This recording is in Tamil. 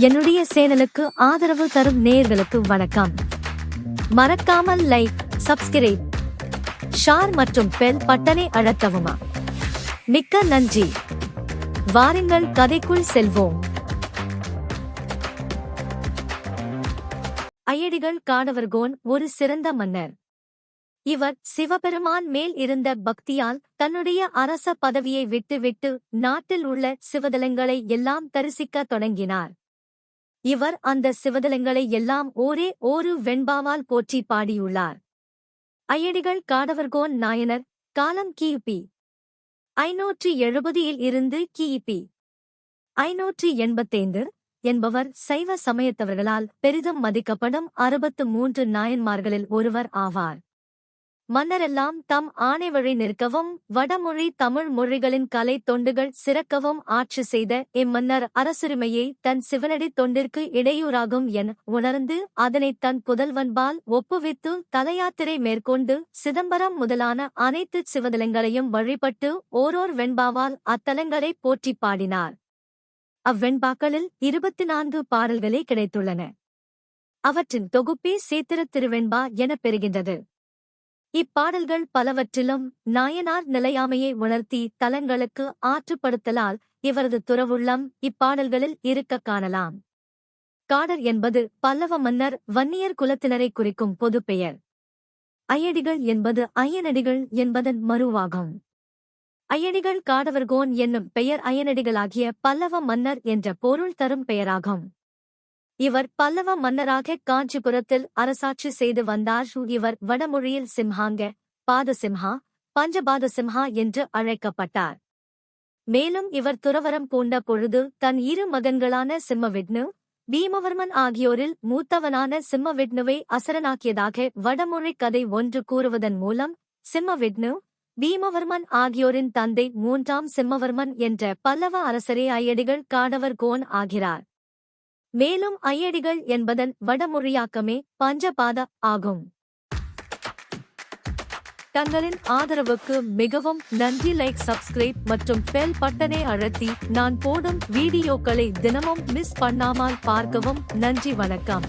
என்னுடைய சேனலுக்கு ஆதரவு தரும் நேர்களுக்கு வணக்கம். மறக்காமல் லைக் சப்ஸ்கிரைப் ஷார் மற்றும் பெல் பட்டனை அழுத்தவுமா. மிக்க நன்றி. வாருங்கள் கதைக்குள் செல்வோம். ஐயடிகள் காடவர்கோன் ஒரு சிறந்த மன்னர். இவர் சிவபெருமான் மேல் இருந்த பக்தியால் தன்னுடைய அரச பதவியை விட்டுவிட்டு நாட்டில் உள்ள சிவதலங்களை எல்லாம் தரிசிக்கத் தொடங்கினார். இவர் அந்த சிவதலங்களை எல்லாம் ஒரே ஒரு வெண்பாவால் போற்றி பாடியுள்ளார். ஐயடிகள் காடவர்கோன் நாயனர் காலம் கிபி ஐநூற்றி எழுபதில் இருந்து கிபி ஐநூற்றி எண்பத்தைந்து என்பவர் சைவ சமயத்தவர்களால் பெரிதும் மதிக்கப்படும் அறுபத்து மூன்று நாயன்மார்களில் ஒருவர் ஆவார். மன்னரெல்லாம் தம் ஆணை வழி நிற்கவும் வடமொழி தமிழ் மொழிகளின் கலை தொண்டுகள் சிறக்கவும் ஆட்சி செய்த இம்மன்னர் அரசுரிமையை தன் சிவனடி தொண்டிற்கு இடையூறாகும் என உணர்ந்து அதனை தன் புதல்வன்பால் ஒப்புவித்து தலையாத்திரை மேற்கொண்டு சிதம்பரம் முதலான அனைத்து சிவதலங்களையும் வழிபட்டு ஓரோர் வெண்பாவால் அத்தலங்களை போற்றிப் பாடினார். அவ்வெண்பாக்களில் இருபத்தி நான்கு பாடல்களே கிடைத்துள்ளன. அவற்றின் தொகுப்பே சேத்திர திருவெண்பா எனப் பெறுகின்றது. இப்பாடல்கள் பலவற்றிலும் நாயனார் நிலையாமையை உணர்த்தி தலங்களுக்கு ஆற்றுப்படுத்தலால் இவரது துறவுள்ளம் இப்பாடல்களில் இருக்கக் காணலாம். காடர் என்பது பல்லவ மன்னர் வன்னியர் குலத்தினரை குறிக்கும் பொதுப்பெயர் ஐயடிகள் என்பது ஐயனடிகள் என்பதன் மறுவாகும் ஐயடிகள் காடவர்கோன் என்னும் பெயர் ஐயனடிகளாகிய பல்லவ மன்னர் என்ற பொருள் தரும் பெயராகும். இவர் பல்லவ மன்னராக காஞ்சிபுரத்தில் அரசாட்சி செய்து வந்தார். இவர் வடமொழியில் சிம்ஹாங்க பாதசிம்ஹா பஞ்சபாதசிம்ஹா என்று அழைக்கப்பட்டார். மேலும் இவர் துறவரம் பூண்ட பொழுது தன் இரு மகன்களான சிம்மவிட்னு பீமவர்மன் ஆகியோரில் மூத்தவனான சிம்மவிட்னுவை அசரனாக்கியதாக வடமொழி கதை ஒன்று கூறுவதன் மூலம் சிம்மவிட்னு பீமவர்மன் ஆகியோரின் தந்தை மூன்றாம் சிம்மவர்மன் என்ற பல்லவ அரசரே ஐயடிகள் காடவர் கோன் ஆகிறார். மேலும் ஐயடிகள் என்பதன் வடமொழியாக்கமே பஞ்சபாத ஆகும். தங்களின் ஆதரவுக்கு மிகவும் நன்றி லைக் சப்ஸ்கிரைப் மற்றும் பெல் பட்டனை அழுத்தி நான் போடும் வீடியோக்களை தினமும் மிஸ் பண்ணாமல் பார்க்கவும் நன்றி வணக்கம்.